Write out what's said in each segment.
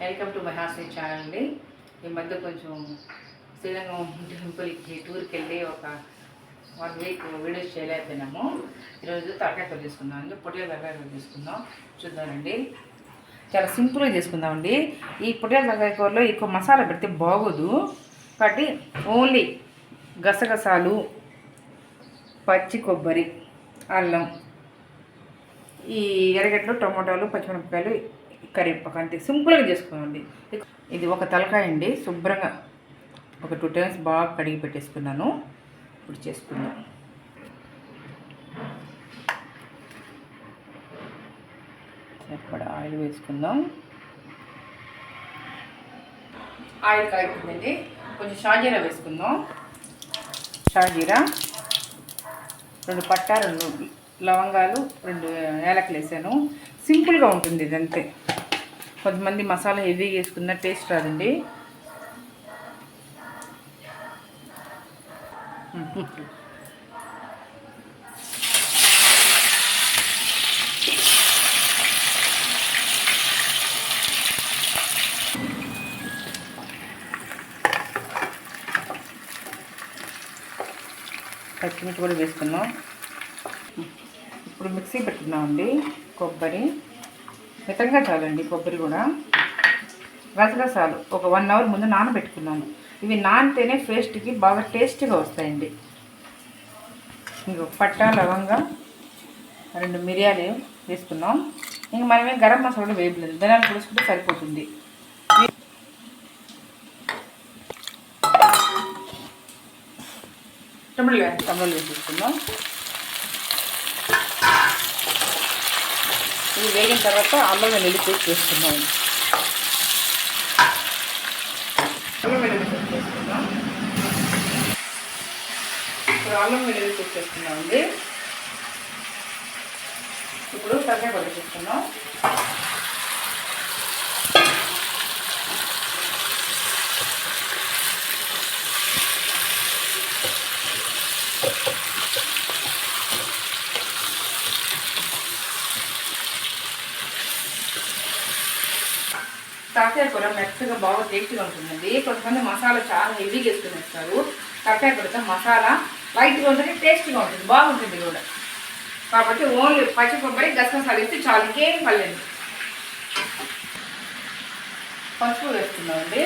Welcome to my hostel channel అండి. ఈ మధ్య కొంచెం శ్రీరంగం టెంపుల్కి టూర్కి వెళ్ళి ఒక వన్ వీక్ వీడియోస్ చేయలేకపోయినాము. ఈరోజు తలకాయ తీసుకుందాం అండి పొట్టేల కూర తీసుకుందాం. చూద్దామండి. చాలా సింపుల్గా చేసుకుందామండి ఈ పొట్టేల తరకాయ కూరలో ఎక్కువ మసాలా పెడితే బాగోదు. కాబట్టి ఓన్లీ గసగసాలు పచ్చి కొబ్బరి అల్లం ఈ ఎర్రగడ్డలు టమాటాలు పచ్చిమిరపకాయలు కరివేపాకు అంతే. సింపుల్గా చేసుకోండి ఇది ఒక తలకాయ అండి. శుభ్రంగా ఒక టూ టైమ్స్ బాగా కడిగి పెట్టేసుకున్నాను. ఇప్పుడు చేసుకుందాం. ఎక్కడ ఆయిల్ వేసుకుందాం. ఆయిల్ కాగుతుందండి కొంచెం షాజీరా వేసుకుందాం. షాజీరా రెండు పట్ట రెండు లవంగాలు రెండు ఏలకలు వేసాను. సింపుల్గా ఉంటుంది ఇదంతే. కొంతమంది మసాలా హెవీగా వేసుకున్న టేస్ట్ రాదండి. పచ్చిమిర్చి కూడా వేసుకున్నాం. ఇప్పుడు మిక్సీ పెట్టుకున్నామండి కొబ్బరి. మితంగా చాలండి కొబ్బరి కూడా. గసగసాలు ఒక వన్ అవర్ ముందు నానబెట్టుకున్నాను. ఇవి నానితేనే పేస్ట్కి బాగా టేస్ట్గా వస్తాయండి. ఇంక పట్ట లవంగా రెండు మిరియాలు వేసుకున్నాం. ఇంక మనమే గరం మసాలా కూడా వేయలేదు ధనాలు పులుసుకుంటే సరిపోతుంది. టమాటాలు టమాటాలు వేసేసుకుందాం ఇది వేగిన తర్వాత అల్లం వెల్లుల్లి పేస్ట్ వేసుకున్నాం అల్లం వెల్లుల్లి పేస్ట్ వేసుకుందాం ఇప్పుడు అల్లం వెల్లుల్లి పేస్ట్ వేసుకున్నాం అండి ఇప్పుడు తగ్గ పొడి చక్కగా బాగా టేస్ట్గా ఉంటుందండి. కొంతమంది మసాలా చాలా హెవీగా వేసుకుని వస్తారు కాకాయ పెడతాం మసాలా లైట్గా ఉంటుంది టేస్ట్గా ఉంటుంది బాగుంటుంది కూడా. కాబట్టి ఓన్లీ పచ్చి కొబ్బరి గసగసాలు వేస్తే చాలు. ఇంకేం పర్లేదు. పసుపు వేస్తున్నామండి.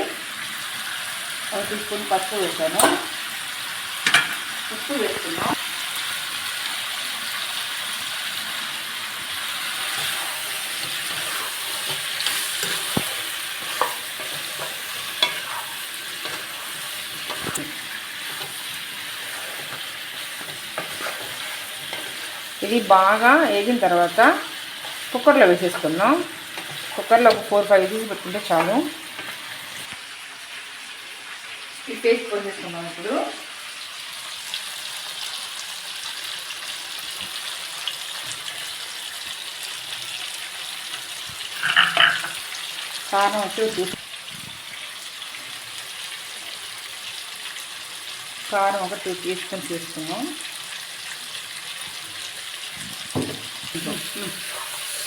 ఒక టీ స్పూన్ పసుపు వేసాను. ఉప్పు వేస్తున్నాం. ఇది బాగా వేగిన తర్వాత కుక్కర్లో వేసేసుకుందాం. కుక్కర్లో ఒక ఫోర్ ఫైవ్ విజిల్స్ పెట్టుకుంటే చాలు. ఈ పేస్ట్ పోసేసుకున్నాం ఇప్పుడు. కారం వచ్చి కారం ఒక టూ టీ స్పూన్స్ వేసుకున్నాం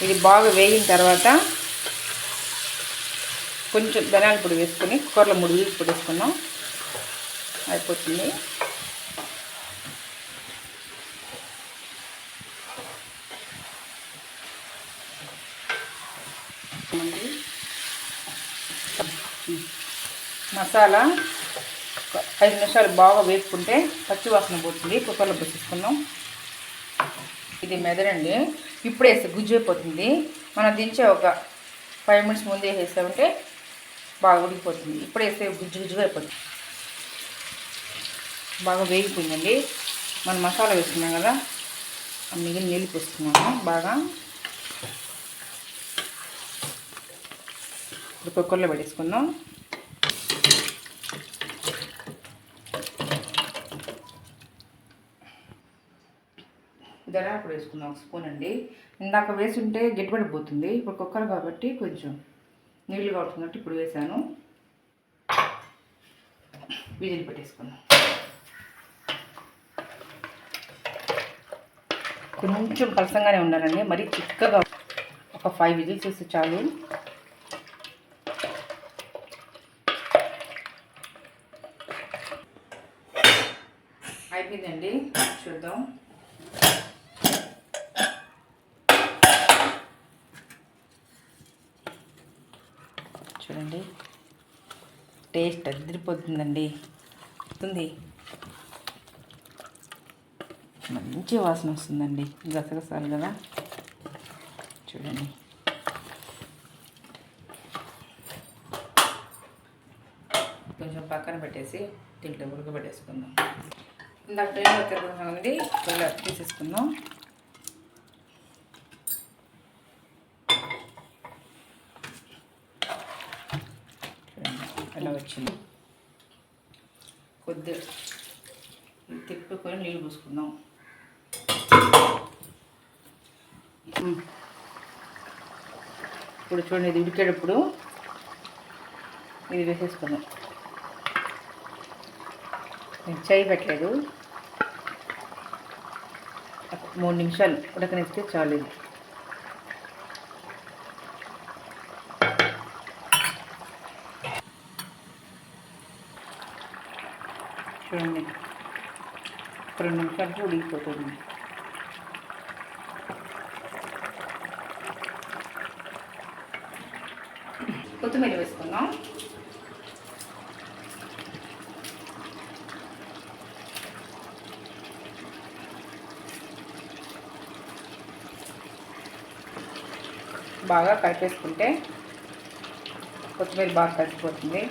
ఇది బాగా వేగిన తర్వాత కొంచెం ధనాల పొడి వేసుకొని కుక్కర్లో మూడు వీల్స్ వేసుకున్నాం అయిపోతుంది. మసాలా ఒక ఐదు నిమిషాలు బాగా వేసుకుంటే పచ్చి వాసన పోతుంది. కుక్కర్లో పెట్టేసుకున్నాం ఇది మెదడండి. ఇప్పుడు వేస్తే గుజ్జు అయిపోతుంది. మనం దించే ఒక ఫైవ్ మినిట్స్ ముందే వేసామంటే బాగా ఉడికిపోతుంది. ఇప్పుడు వేస్తే గుజ్జు గుజ్జుగా అయిపోతుంది. బాగా వేగిపోయిందండి. మనం మసాలా వేసుకున్నాం కదా మిగిలిన నీళ్ళు పోసుకున్నాము బాగా. ఇప్పుడు కుక్కర్లో పెట్టేసుకుందాం ధనియాల పొడి వేసుకుందాం ఒక స్పూన్ అండి ఇందాక వేసుంటే గట్టిపడిపోతుంది ఇప్పుడు కుక్కర్ కాబట్టి కొంచెం నీళ్ళు కాబట్టి ఇప్పుడు వేసాను విజిల్ పెట్టేసుకున్నాం కొంచెం పలసంగానే ఉండాలండి మరీ చిక్కగా ఒక ఫైవ్ విజిల్స్ వేస్తే చాలు మగ్గిందండి చూద్దాం చూడండి టేస్ట్ అదిరిపోతుందండి. వస్తుంది. మంచి వాసన వస్తుందండి. గసగసాలు కదా. చూడండి. కొంచెం పక్కన పెట్టేసి దీంట్లో ఉడకబెట్టేసుకుందాం ఇందాక ట్రైన్లో తిరుగుతుంది ఇలా తీసేసుకుందాం చూడండి ఎలా వచ్చింది కొద్ది తిప్పుకొని నీళ్ళు పోసుకుందాం. ఇప్పుడు చూడండి ఇది ఉడికేటప్పుడు ఇది వేసేసుకుందాం. నేను చేయి పెట్టలేదు. మూడు నిమిషాలు ఉడకనిస్తే చాలు ఇది. చూడండి ఒక రెండు నిమిషాలకి ఉడికిపోతుంది కొత్తిమీర వేసుకుందాం బాగా కలిపేసుకుంటే కొత్తిమీర బాగా కలిసిపోతుంది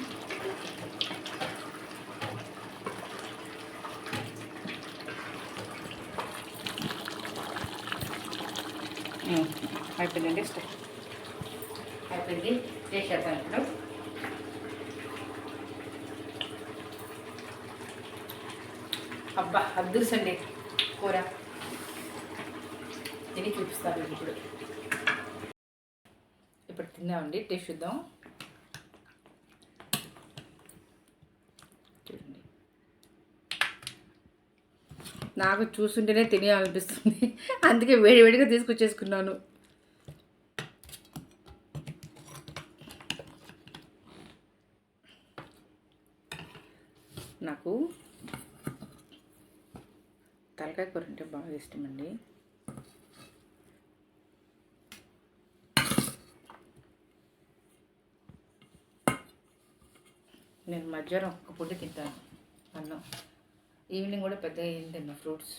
అయిపోయిందండి స్టవ్ అయిపోయింది చేసేద్దాం ఇప్పుడు. అబ్బా అద్దుసండి కూర. తిని చూపిస్తాను ఇప్పుడు. ఇప్పుడు తిన్నామండి టేస్ట్ చూద్దాం చూడండి నాకు చూస్తుంటేనే తినేయాలనిపిస్తుంది. అందుకే వేడివేడిగా తీసుకొచ్చేసుకున్నాను. నాకు తలకాయ కూర అంటే బాగా ఇష్టమండి. నేను మధ్యాహ్నం ఒక పూట తింటాను అన్నం. ఈవినింగ్ కూడా పెద్దగా ఏం తిన్నా ఫ్రూట్స్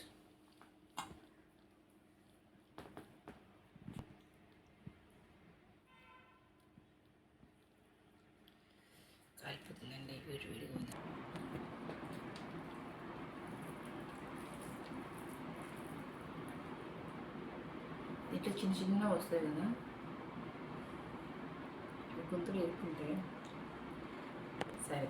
కాలిపోతుందండి వేడి వేడిగా ఉంది ఇట్లా చిన్న చిన్న వస్తాయి కదా గొంతులు ఎరుకుంటే సరే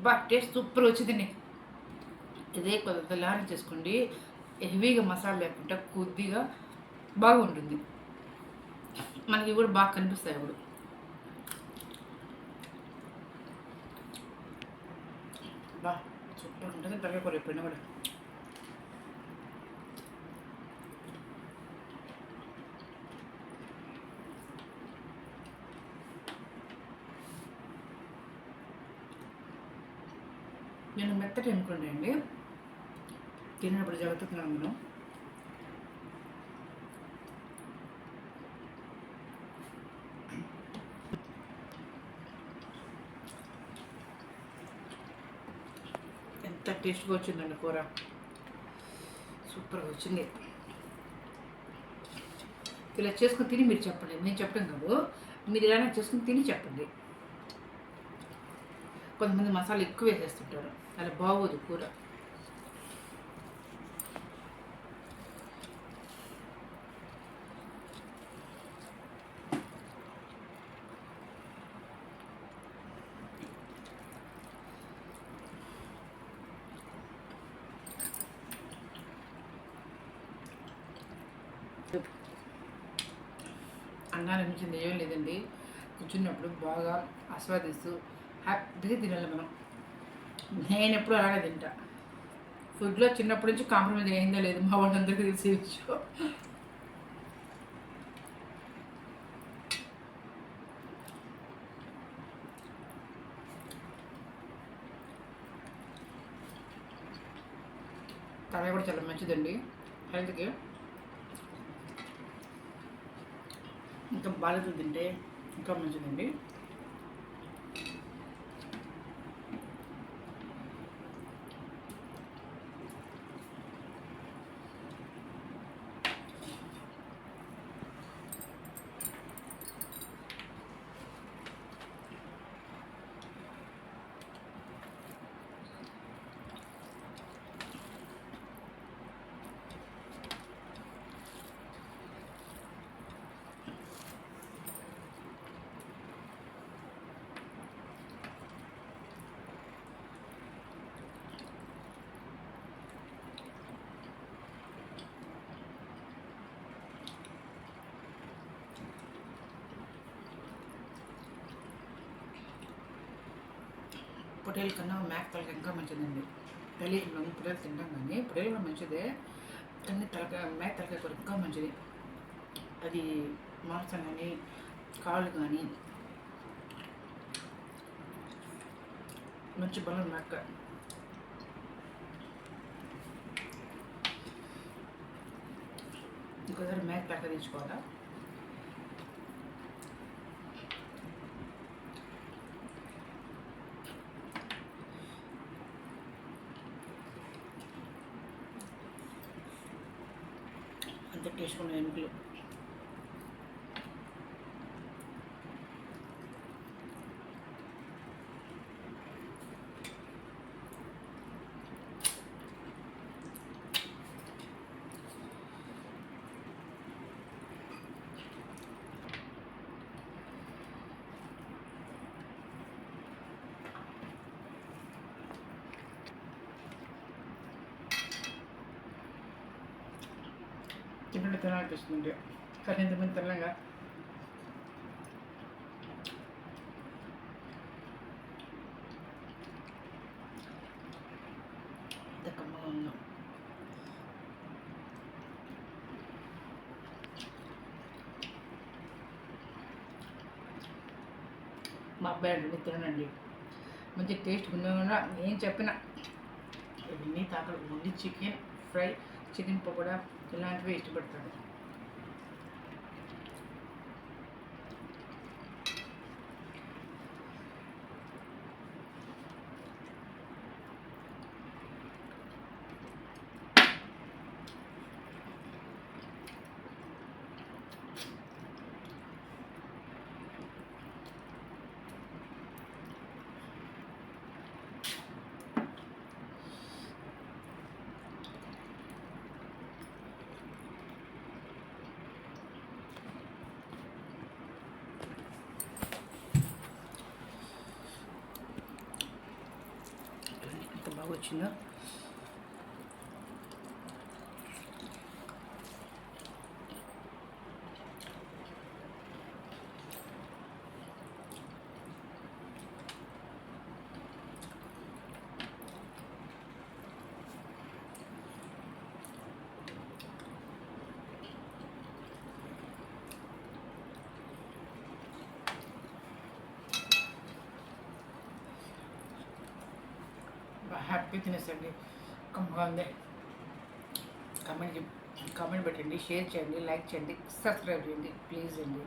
అబ్బా టేస్ట్ సూపర్ వచ్చింది ఇదే కొద్ది చేసుకోండి హెవీగా మసాలా లేకుండా కొద్దిగా బాగుంటుంది. మనకి కూడా బాగా కనిపిస్తాయి ఇప్పుడు బా సూపర్ ఉంటుంది. తగ్గకూర ఎప్పుడైనా కూడా. నేను మెత్తటి అనుకోండి అండి. తిన్నప్పుడు జాగ్రత్తగా మనం ఎంత టేస్ట్గా వచ్చిందండి కూర. సూపర్గా వచ్చింది. ఇలా చేసుకుని తిని మీరు చెప్పండి. నేను చెప్పాను కాదు. మీరు ఇలానే చేసుకుని తిని చెప్పండి. కొంతమంది మసాలా ఎక్కువ వేసేస్తుంటారు. అలా బాగోదు కూర. అన్నాన్ని మించింది ఏం లేదండి. కూర్చున్నప్పుడు బాగా ఆస్వాదిస్తూ హ్యాపీగా తినాలి మనం. నేను ఎప్పుడు అలాగే తింటా. ఫుడ్లో చిన్నప్పటి నుంచి కాంప్రమైజ్ అయిందో లేదు మా వాళ్ళందరికీ తెలిసి తల కూడా చాలా మంచిదండి. హెల్త్కి ఇంకా బాలికలు తింటే ఇంకా మంచిదండి. పొటేల్ కన్నా మేక తలక ఇంకా మంచిదండి. తల్లి మనం పొటేలు తింటాం కానీ పొటేలు కూడా మంచిదే. కానీ తలకాయ మేక తలకాయ కూర ఇంకా మంచిది. అది మాంసం కానీ కాళ్ళు కానీ మంచి బలం మేక ఇంకోసారి మేక తలకాయ తీసుకోవాలా అంత టేస్ట్ తింటుంటే తినాలనిపిస్తుంది కానీ ఎంతమంది తినలేగా మా అబ్బాయి అడిగి తినండి మంచి టేస్ట్ ఉన్నా నేను చెప్పిన ఇవన్నీ తాకలు only chicken fry chicken pakoda ఇలాంటివి ఇష్టపడతాడు. ఎంత బాగా వచ్చిందో హ్యాపీ తినేసండి కమ్మగా ఉంది కమెంట్ కామెంట్ పెట్టండి షేర్ చేయండి లైక్ చేయండి సబ్స్క్రైబ్ చేయండి ప్లీజ్ అండి.